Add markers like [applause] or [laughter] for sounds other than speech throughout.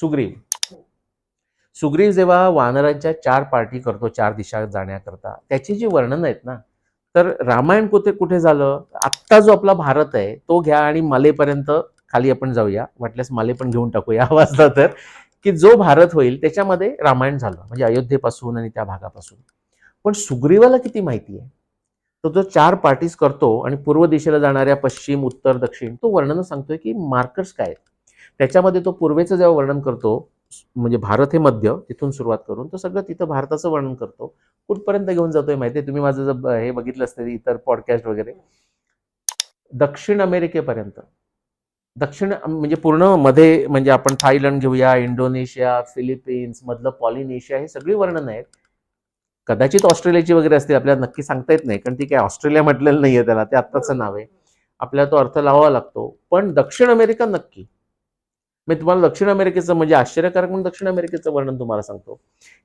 सुग्रीव. सुग्रीव जेव्हा वानरांच्या चार पार्टी करतो चार दिशा जाण्याकरता त्याची जी वर्णन आहेत ना तर रामायण कुठे कुठे झालं? आत्ता जो आपला भारत आहे तो घ्या आणि मालेपर्यंत खाली आपण जाऊया. वाटल्यास माले पण घेऊन टाकूया. [laughs] वाजता तर. की जो भारत होईल त्याच्यामध्ये रामायण झालं. म्हणजे अयोध्येपासून आणि त्या भागापासून. पण सुग्रीवाला किती माहिती आहे? तो जो चार पार्टीज करतो आणि पूर्व दिशेला जाणाऱ्या पश्चिम उत्तर दक्षिण तो वर्णन सांगतोय की मार्कर्स काय आहेत? त्याच्यामध्ये तो पूर्वेचं जेव्हा वर्णन करतो म्हणजे भारत हे मध्य तिथून सुरुवात करून तो सगळं तिथं भारताचं वर्णन करतो. कुठपर्यंत घेऊन जातोय माहिती तुम्ही माझं जर हे बघितलं असतं इतर पॉडकास्ट वगैरे. दक्षिण अमेरिकेपर्यंत. दक्षिण म्हणजे पूर्णमध्ये म्हणजे आपण थायलंड घेऊया इंडोनेशिया फिलिपिन्स मधलं पॉलिनेशिया हे सगळी वर्णन आहेत. कदाचित ऑस्ट्रेलियाची वगैरे असते आपल्याला नक्की सांगता येत नाही कारण ती काय ऑस्ट्रेलिया म्हटलेलं नाहीये त्याला ते आत्ताचं नाव आहे. आपल्याला तो अर्थ लावावा लागतो. पण दक्षिण अमेरिका नक्की. मी तुम्हाला दक्षिण अमेरिकेचं म्हणजे आश्चर्यकारक म्हणून दक्षिण अमेरिकेचं वर्णन तुम्हाला सांगतो.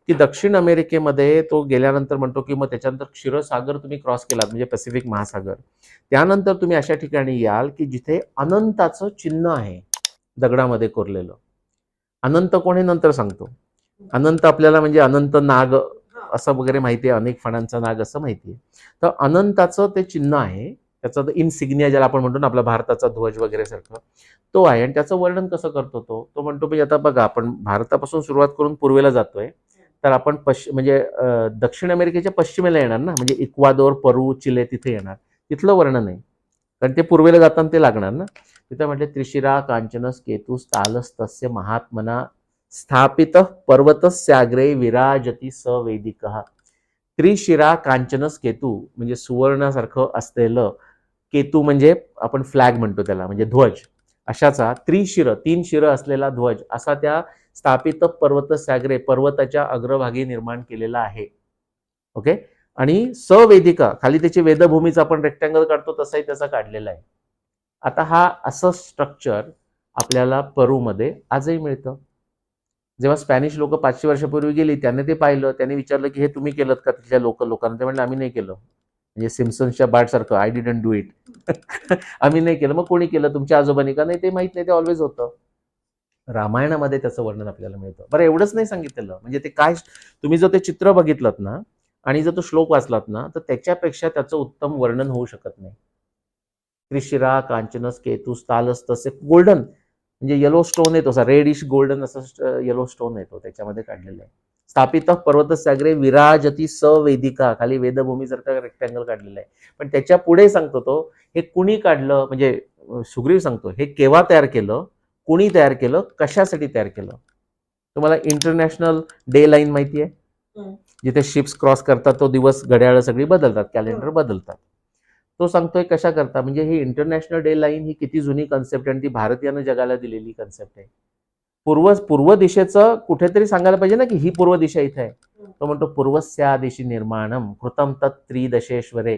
की दक्षिण अमेरिकेमध्ये तो गेल्यानंतर म्हणतो की मग त्याच्यानंतर क्षीरसागर तुम्ही क्रॉस केलात म्हणजे पॅसिफिक महासागर. त्यानंतर तुम्ही अशा ठिकाणी याल की जिथे अनंताचं चिन्ह आहे दगडामध्ये कोरलेलं. अनंत कोण हे नंतर सांगतो. अनंत आपल्याला म्हणजे अनंत नाग असं वगैरे माहिती आहे अनेक फणांचा नाग असं माहिती आहे. तर अनंताचं ते चिन्ह आहे त्याचा इनसिग्निया ज्याला आपण म्हणतो ना आपला भारताचा ध्वज वगैरे सारखं तो आहे. आणि त्याचं वर्णन कसं करतो तो? तो म्हणतो म्हणजे आता बघा आपण भारतापासून सुरुवात करून पूर्वेला जातोय. तर आपण पश्चि म्हणजे दक्षिण अमेरिकेच्या पश्चिमेला येणार ना? म्हणजे इक्वादोर परू चिले तिथे येणार. तिथलं वर्णन आहे. कारण ते पूर्वेला जाताना ते लागणार ना? तिथं म्हटले त्रिशिरा कांचनस केतुस तालस तस्य महात्मना स्थापित पर्वतस्याग्रे विराजती सवेदिक. त्रिशिरा कांचनस केतू म्हणजे सुवर्णासारखं असलेलं केतू म्हणजे आपण फ्लॅग म्हणतो त्याला म्हणजे ध्वज. अशाचा त्रिशिर तीन शिर असलेला ध्वज असा त्या स्थापित पर्वत सागरे पर्वताच्या अग्रभागी निर्माण केलेला आहे. ओके? आणि सवेदिका खाली त्याची वेदभूमीचा आपण रेक्टँगल काढतो तसाही त्याचा काढलेला आहे. आता हा असं स्ट्रक्चर आपल्याला परूमध्ये आजही मिळतं. जेव्हा स्पॅनिश लोक पाचशे वर्षापूर्वी गेली त्याने ते पाहिलं त्याने विचारलं की हे तुम्ही केलं का? तिथल्या लोक लोकांना ते म्हणलं आम्ही नाही केलं. म्हणजे सिम्सन्सच्या बाटसारखं आय डिडंट डू इट आम्ही नाही केलं. मग कोणी केलं? तुमच्या आजोबांनी का? नाही ते माहीत नाही. ते ऑलवेज होतं. रामायणामध्ये त्याचं वर्णन आपल्याला मिळतं. बरं एवढंच नाही सांगितलेलं. म्हणजे ते काय तुम्ही जर ते चित्र बघितलं ना आणि जर तो श्लोक वाचलात ना तर त्याच्यापेक्षा त्याचं उत्तम वर्णन होऊ शकत नाही. त्रिशिरा कांचनस केतूस तालस तसे गोल्डन म्हणजे येलो स्टोन येतो. असा रेडिश गोल्डन असा येलो स्टोन येतो. त्याच्यामध्ये काढलेला आहे. स्थापित पर्वत सागरे विराजती सवेदिका खाली वेदभूमी सारखा रेक्टँगल काढलेला आहे. पण त्याच्या पुढे सांगतो तो हे कुणी काढलं म्हणजे सुग्रीव सांगतो हे केव्हा तयार केलं? कुणी तयार केलं? कशासाठी तयार केलं? तुम्हाला इंटरनॅशनल डे लाईन माहिती आहे? हं. जिथे शिप्स क्रॉस करतात तो दिवस घड्याळ सगळी बदलतात कॅलेंडर बदलतात. तो सांगतोय कशा करता? म्हणजे ही इंटरनॅशनल डे लाईन ही किती जुनी कन्सेप्ट आहे आणि ती भारतीयानं जगाला दिलेली कन्सेप्ट आहे. पूर्व पूर्व दिशेचं कुठेतरी सांगायला पाहिजे ना की ही पूर्व दिशा इथे आहे. तो म्हणतो पूर्वस्या दिशी निर्माणम कृतम तत् त्रिदशेश्वरे.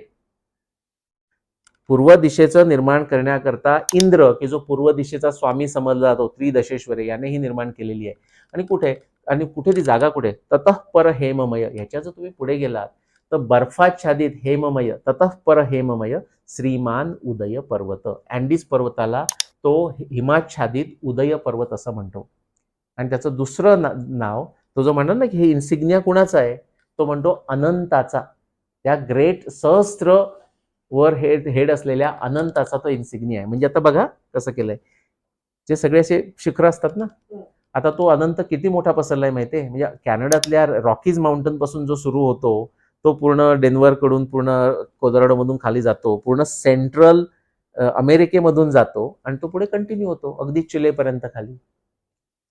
पूर्व दिशेचं निर्माण करण्याकरता इंद्र की जो पूर्व दिशेचा स्वामी समजला जातो त्रिदशेश्वरे याने ही निर्माण केलेली आहे. आणि कुठे आणि कुठे ती जागा कुठे? ततः पर हेममय. ह्याच्या जर तुम्ही पुढे गेलात तर बर्फाच्छादित हेममय ततः पर हेममय श्रीमान उदय पर्वत. अँडीज पर्वताला तो हिमाच्छादित उदय पर्वत असं म्हणतो. आणि त्याचं दुसरं ना- नाव तो जो म्हणतो ना की हे इन्सिग्निया कुणाचा आहे? तो म्हणतो अनंताचा. त्या ग्रेट सहस्त्र वर हेड हेड असलेल्या अनंताचा तो इन्सिग्निया आहे. म्हणजे आता बघा कसं केलंय. जे सगळे असे शिखर असतात ना आता तो अनंत किती मोठा पसरलाय माहितीये? म्हणजे कॅनडातल्या रॉकीज माउंटनपासून जो सुरू होतो तो पूर्ण डेन्व्हरकडून पूर्ण कोलोराडो मधून खाली जातो पूर्ण सेंट्रल अमेरिकेमधून जातो आणि तो पुढे कंटिन्यू होतो अगदी चिलेपर्यंत खाली.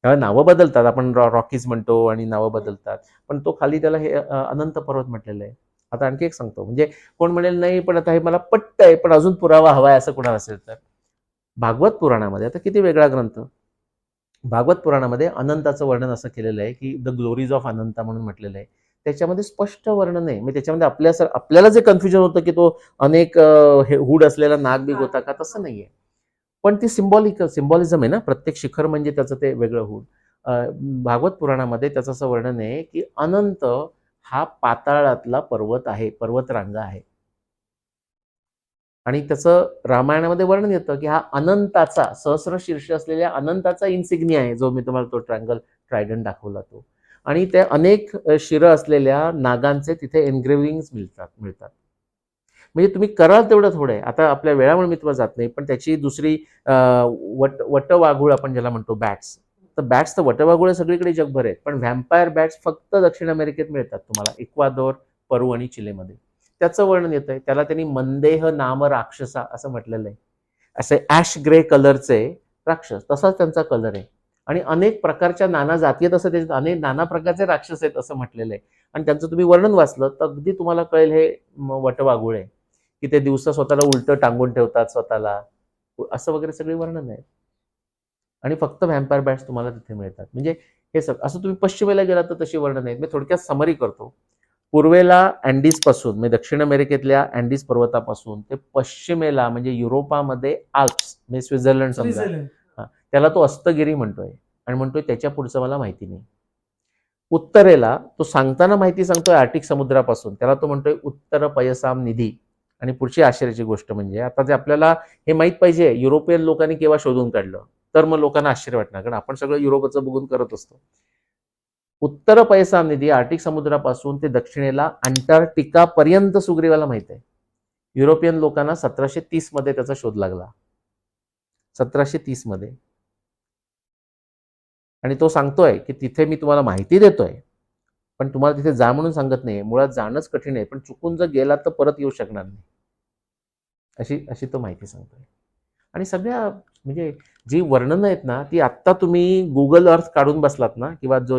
त्याला नावं बदलतात. आपण रॉ- रॉकीज म्हणतो आणि नावं बदलतात. पण तो खाली त्याला हे अनंत पर्वत म्हटलेलं आहे. आता आणखी एक सांगतो. म्हणजे कोण म्हणेल नाही पण आता हे मला पट्ट आहे पण अजून पुरावा हवाय असं कुणाला असेल तर. भागवत पुराणामध्ये आता किती वेगळा ग्रंथ. भागवत पुराणामध्ये अनंताचं वर्णन असं केलेलं आहे की द ग्लोरीज ऑफ अनंता म्हणून म्हटलेलं आहे. त्याच्यामध्ये स्पष्ट वर्णन आहे म्हणजे त्याच्यामध्ये आपल्या सर आपल्याला जे कन्फ्युजन होतं की तो अनेक हे हुड असलेला नागबिग होता का तसं नाहीये. पण ती सिम्बॉलिक सिम्बॉलिझम आहे ना. प्रत्येक शिखर म्हणजे त्याचं ते वेगळं होऊन. भागवत पुराणामध्ये त्याचं असं वर्णन आहे की अनंत हा पाताळातला पर्वत आहे पर्वतरांगा आहे. आणि त्याचं रामायणामध्ये वर्णन येतं की हा अनंताचा सहस्र शीर्ष असलेल्या अनंताचा इन्सिग्नी आहे जो मी तुम्हाला तो ट्रँगल ट्रायडन दाखवला तो. आणि ते अनेक शिरं असलेल्या नागांचे तिथे एनग्रेव्हिंग्स मिळतात मिळतात. म्हणजे तुम्ही कराल तेवढं थोडं आहे. आता आपल्या वेळामुळे मी तुम्हाला जात नाही पण त्याची दुसरी वट वटवाघूळ आपण ज्याला म्हणतो बॅट्स तर बॅट्स तर वटवाघूळ सगळीकडे जगभर आहेत. पण व्हॅम्पायर बॅट्स फक्त दक्षिण अमेरिकेत मिळतात तुम्हाला. इक्वादोर परू आणि चिलेमध्ये. त्याचं वर्णन येतं आहे. त्याला त्यांनी मंदेह नाम राक्षसा असं म्हटलेलं आहे. असे ॲश ग्रे कलरचे राक्षस. तसाच त्यांचा कलर आहे. आणि अनेक प्रकारच्या नाना जाती आहेत असं त्याच्यात अनेक नाना प्रकारचे राक्षस आहेत असं म्हटलेलं आहे. आणि त्यांचं तुम्ही वर्णन वाचलं तर अगदी तुम्हाला कळेल हे म- वटवाघूळ आहे. की ते दिवसा स्वतःला उलटं टांगून ठेवतात स्वतःला. असं वगैरे सगळे वर्णन आहे आणि फक्त व्हॅम्पायर बॅट्स तुम्हाला तिथे मिळतात. म्हणजे हे सग असं तुम्ही पश्चिमेला गेलात तर तशी वर्णन आहेत. मी थोडक्यात समरी करतो. पूर्वेला अँडीजपासून म्हणजे दक्षिण अमेरिकेतल्या अँडीज पर्वतापासून ते पश्चिमेला म्हणजे युरोपामध्ये आल्प्स म्हणजे स्वित्झर्लंड समजा. त्याला तो अस्तगिरी म्हणतोय. आणि म्हणतोय त्याच्या पुढचं मला माहिती नाही. उत्तरेला तो सांगताना माहिती सांगतोय आर्टिक समुद्रापासून. त्याला तो म्हणतोय उत्तर पयसाम निधी. आणि पुढची आश्चर्याची गोष्ट म्हणजे आता जे आपल्याला हे माहीत पाहिजे युरोपियन लोकांनी केव्हा शोधून काढलं? तर मग लोकांना आश्चर्य वाटणार कारण आपण सगळं युरोपचं बघून करत असतो. उत्तर पैसाम निधी आर्टिक समुद्रापासून ते दक्षिणेला अंटार्क्टिका पर्यंत सुग्रीवाला माहीत आहे. युरोपियन लोकांना सतराशे तीसमध्ये त्याचा शोध लागला. सतराशे तीसमध्ये. आणि तो सांगतोय की तिथे मी तुम्हाला माहिती देतोय पण तुम्हाला तिथे जा म्हणून सांगत नाही मुळात जाणंच कठीण आहे पण चुकून जर गेलात तर परत येऊ शकणार नाही. अशी अशी तो माहिती सांगतो आणि सगळ्या म्हणजे जी वर्णनं आहेत ना ती आत्ता तुम्ही गुगल अर्थ काढून बसलात ना किंवा जो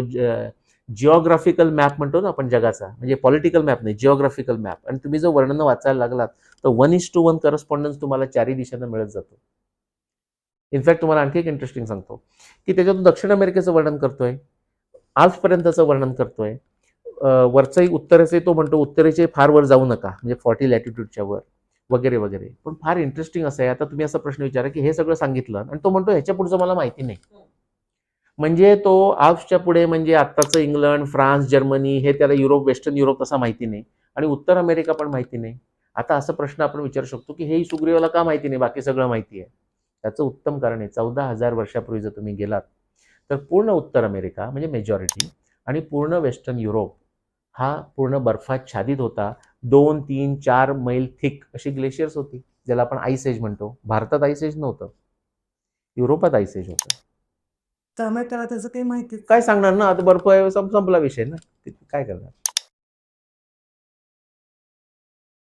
जिओग्राफिकल मॅप म्हणतो ना आपण जगाचा म्हणजे पॉलिटिकल मॅप नाही जिओग्राफिकल मॅप आणि तुम्ही जो वर्णनं वाचायला लागलात तर one is to one correspondence तुम्हाला चारही दिशेनं मिळत जातो. इनफॅक्ट तुम्हाला आणखी एक इंटरेस्टिंग सांगतो की त्याच्यातून दक्षिण अमेरिकेचं वर्णन करतोय आजपर्यंतचं वर्णन करतोय वरचंही उत्तरेचे तो म्हणतो उत्तरेचे फार वर जाऊ नका म्हणजे फॉर्टी लॅटिट्यूडच्या वर. वगैरे वगैरे. पण फार इंटरेस्टिंग असं आहे. आता तुम्ही असा प्रश्न विचारा की हे सगळं सांगितलं आणि तो म्हणतो ह्याच्या पुढचं मला माहिती नाही. म्हणजे तो आल्प्सच्या पुढे म्हणजे आत्ताचं इंग्लंड फ्रान्स जर्मनी हे त्याला युरोप वेस्टर्न युरोप तसा माहिती नाही. आणि उत्तर अमेरिका पण माहिती नाही. आता असा प्रश्न आपण विचारू शकतो की हे सुग्रीवाला का माहिती नाही? बाकी सगळं माहिती आहे. त्याचं उत्तम कारण आहे चौदा हजार वर्षापूर्वी जर तुम्ही गेलात तर पूर्ण उत्तर अमेरिका म्हणजे मेजॉरिटी आणि पूर्ण वेस्टर्न युरोप हा पूर्ण बर्फाच्छादित होता. दोन तीन चार मैल थिक अशी ग्लेशियर्स होती ज्याला आपण आईस एज म्हणतो. भारतात आईस एज नव्हतं. युरोपात आईस एज होतं. त्यामुळे त्याला त्याचं काही माहिती काय सांगणार ना? आता बर्फ संपला विषय ना. काय करणार?